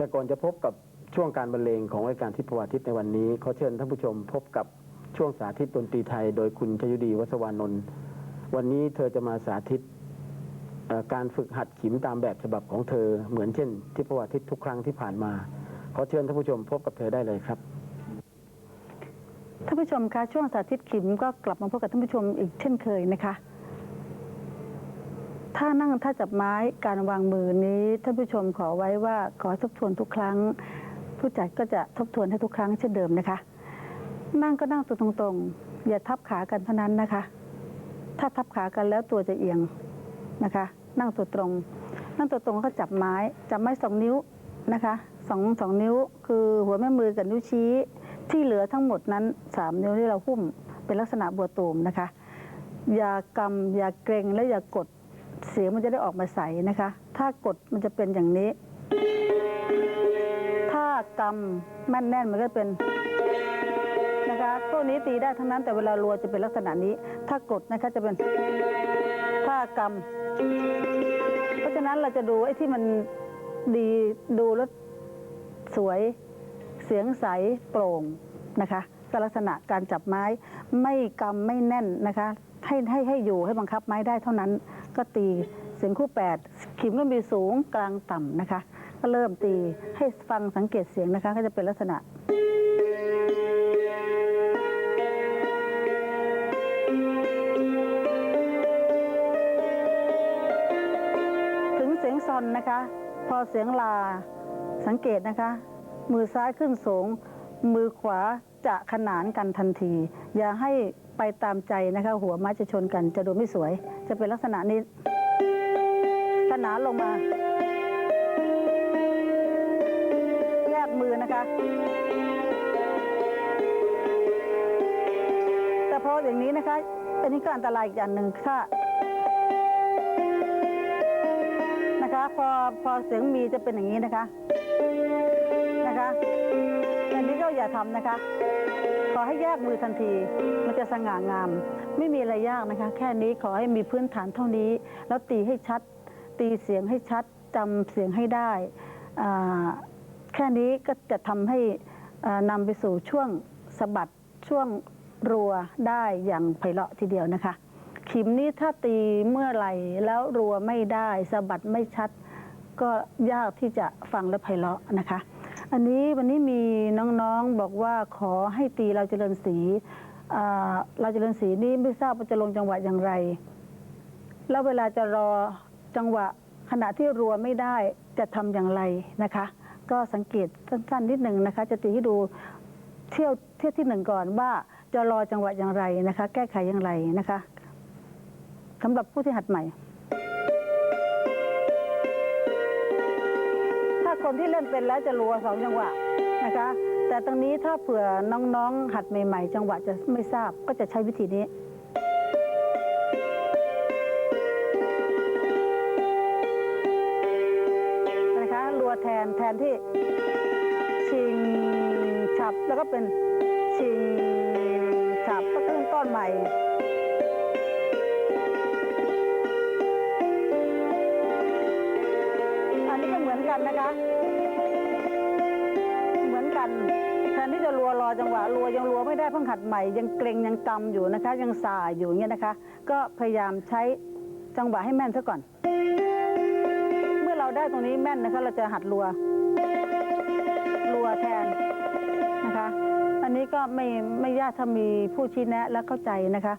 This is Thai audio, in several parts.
แต่ก่อนจะพบกับช่วงการบรรเลงของรายการทิพวาทิตในวันนี้ขอเชิญท่านผู้ชมพบกับช่วงสาธิตดนตรีไทย โดยคุณชยุดีวัฒวานนท์วันนี้เธอจะมาสาธิตการฝึกหัดขิมตามแบบฉบับของเธอเหมือนเช่น ทิพวาทิตทุกครั้งที่ผ่านมา ขอเชิญท่านผู้ชมพบกับเธอได้เลยครับท่านผู้ชมคะช่วงสาธิตขิมก็กลับมาพบกับท่านผู้ชมอีกเช่นเคยนะคะ ถ้านั่งถ้าจับไม้การวางมือนี้ท่านผู้ชมขอไว้ว่าขอทบทวนทุกครั้ง ผู้จัดก็จะทบทวนให้ทุกครั้งเช่นเดิมนะคะ นั่งก็นั่งตัวตรงๆ อย่าทับขากันเท่านั้นนะคะ ถ้าทับขากันแล้วตัวจะเอียงนะคะ นั่งตัวตรง นั่งตัวตรงก็จับไม้จับไม้สองนิ้วนะคะสองสองนิ้วคือหัวแม่มือกับนิ้วชี้ ที่เหลือทั้งหมดนั้นสามนิ้วที่เราหุ้มเป็นลักษณะบัวตูมนะคะ อย่ากำอย่าเกรงและอย่ากด เสียงมันจะได้ออกมาใสนะคะ ถ้ากดมันจะเป็นอย่างนี้ ถ้ากำแม่นแน่นมันก็เป็นนะคะพวกนี้ตีได้ทั้งนั้นแต่เวลารัวจะเป็นลักษณะนี้ ถ้ากดนะคะจะเป็นถ้ากำเพราะฉะนั้นเราจะดูไอ้ที่มันดีดูแล้วสวยเสียงใสโปร่งนะคะก็ลักษณะการจับไม้ไม่กำไม่แน่นนะคะ ให้ให้ให้อยู่ให้บังคับไม้ได้เท่านั้น ก็ตีเสียงคู่แปดขิมก็มีสูงกลางต่ำนะคะ ก็เริ่มตีให้ฟังสังเกตเสียงนะคะ ก็จะเป็นลักษณะถึงเสียงซอนนะคะ พอเสียงลาสังเกตนะคะ มือซ้ายขึ้นสูง มือขวาจะขนานกันทันที อย่าให้ ไปตามใจนะคะ หัวไม้จะชนกันจะดูไม่สวย จะเป็นลักษณะนี้ขนานลงมา แยกมือนะคะ แต่พออย่างนี้นะคะ อันนี้ก็อันตรายอีกอย่างหนึ่งค่ะนะคะ พอพอเสียงมีจะเป็นอย่างนี้นะคะ นะคะ อย่าทำนะคะ ขอให้แยกมือทันที มันจะสง่างาม ไม่มีอะไรยากนะคะ แค่นี้ขอให้มีพื้นฐานเท่านี้ แล้วตีให้ชัด ตีเสียงให้ชัดจำเสียงให้ได้ แค่นี้ก็จะทำให้อ่านำไปสู่ช่วงสะบัดช่วงรัวได้อย่างไพเราะทีเดียวนะคะ ขิมนี้ถ้าตีเมื่อไหร่แล้วรัวไม่ได้สะบัดไม่ชัด ก็ยากที่จะฟังและไพเราะนะคะ อันนี้วันนี้มีน้องๆบอกว่าขอให้ตีเราเจริญศรีเราเจริญศรีนี้ไม่ทราบว่าจะลงจังหวะอย่างไร แล้วเวลาจะรอจังหวะขณะที่รัวไม่ได้จะทำอย่างไรนะคะ ก็สังเกตสั้นๆนิดหนึ่งนะคะ จะตีให้ดูเที่ยวเที่ยวที่หนึ่งก่อนว่าจะรอจังหวะอย่างไรนะคะ แก้ไขอย่างไรนะคะสำหรับผู้ที่หัดใหม่ คนที่เล่นเป็นแล้วจะรัวสองจังหวะนะคะ แต่ตรงนี้ถ้าเผื่อน้องๆ หัดใหม่ ๆ จังหวะจะไม่ทราบก็จะใช้วิธีนี้นะคะรัวแทนแทนที่ชิงฉับแล้วก็เป็นชิงฉับก็ขึ้นต้นใหม่ ก็เหมือนกันนะคะ เหมือนกันแทนที่จะรัวรอจังหวะรัวยังรัวไม่ได้เพิ่งหัดใหม่ยังเกรงยังกำอยู่นะคะ ยังสายอยู่เงี้ยนะคะ ก็พยายามใช้จังหวะให้แม่นซะก่อน เมื่อเราได้ตรงนี้แม่นนะคะ เราจะหัดรัว รัวแทนนะคะ อันนี้ก็ไม่ไม่ยากถ้ามีผู้ชี้แนะและเข้าใจนะคะ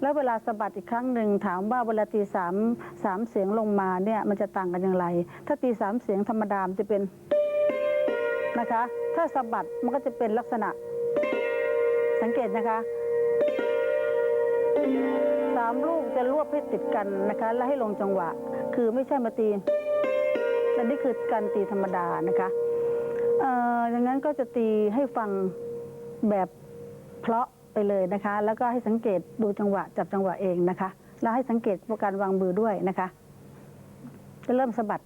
แล้วเวลาสะบัดอีกครั้งหนึ่งถามว่าเวลาตีสามสามเสียงลงมาเนี่ยมันจะต่างกันอย่างไร ถ้าตีสามเสียงธรรมดามจะเป็นนะคะ ถ้าสะบัดมันก็จะเป็นลักษณะ สังเกตนะคะสามลูกจะรวบให้ติดกันนะคะ และให้ลงจังหวะ คือไม่ใช่มาตีอันนี้คือการตีธรรมดานะคะเอ่อดังนั้นก็จะตีให้ฟังแบบ ไปเลยนะคะ แล้วก็ให้สังเกตดูจังหวะจับจังหวะเองนะคะ แล้วให้สังเกตการวางมือด้วยนะคะ จะเริ่มสะบัด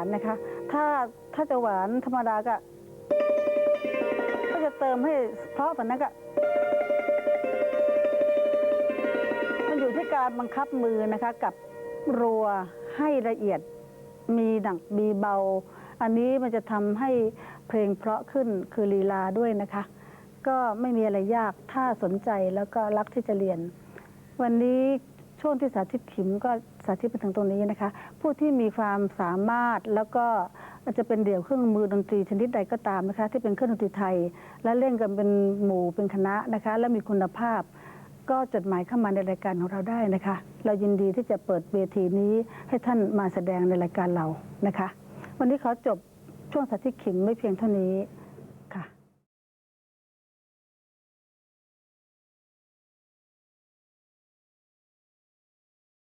านนะคะ ถ้าถ้าจะหวานธรรมดาก็ ก็จะเติมให้เพราะกว่านั้นก็มันอยู่ที่การบังคับมือนะคะ กับรัวให้ละเอียดมีหนักมีเบา อันนี้มันจะทำให้เพลงเพราะขึ้นคือลีลาด้วยนะคะ ก็ไม่มีอะไรยากถ้าสนใจแล้วก็รักที่จะเรียน วันนี้ ช่วงที่สาธิตขิมก็สาธิตไปถึงตรงนี้นะคะ ผู้ที่มีความสามารถแล้วก็อาจจะเป็นเดี่ยวเครื่องมือดนตรีชนิดใดก็ตามนะคะ ที่เป็นเครื่องดนตรีไทย และเล่นกันเป็นหมู่เป็นคณะนะคะ และมีคุณภาพ ก็จดหมายเข้ามาในรายการของเราได้นะคะ เรายินดีที่จะเปิดเวทีนี้ให้ท่านมาแสดงในรายการเรานะคะ วันนี้ขอจบช่วงสาธิตขิมไม่เพียงเท่านี้